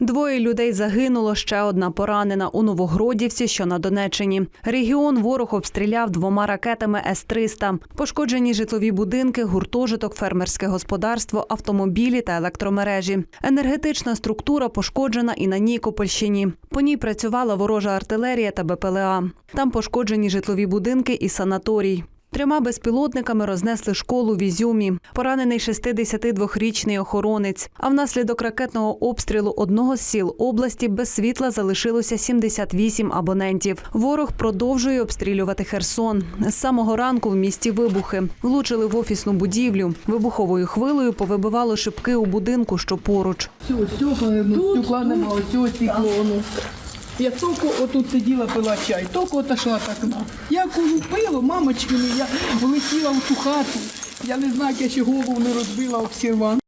Двоє людей загинуло, ще одна поранена у Новогродівці, що на Донеччині. Регіон ворог обстріляв двома ракетами С-300. Пошкоджені житлові будинки, гуртожиток, фермерське господарство, автомобілі та електромережі. Енергетична структура пошкоджена і на Нікопольщині. По ній працювала ворожа артилерія та БПЛА. Там пошкоджені житлові будинки і санаторій. Трьома безпілотниками рознесли школу в Ізюмі. Поранений 62-річний охоронець. А внаслідок ракетного обстрілу одного з сіл області без світла залишилося 78 абонентів. Ворог продовжує обстрілювати Херсон. З самого ранку в місті вибухи влучили в офісну будівлю. Вибуховою хвилею повибивало шибки у будинку, що поруч. Все, стекла, ну, стекла нема, ось стекло. Ну. Я тільки отут сиділа, пила чай, тільки отошла так окна. Я кожу пило, мамочки, я влетіла в ту хату. Я не знаю, як я ще голову не розбила об сервант.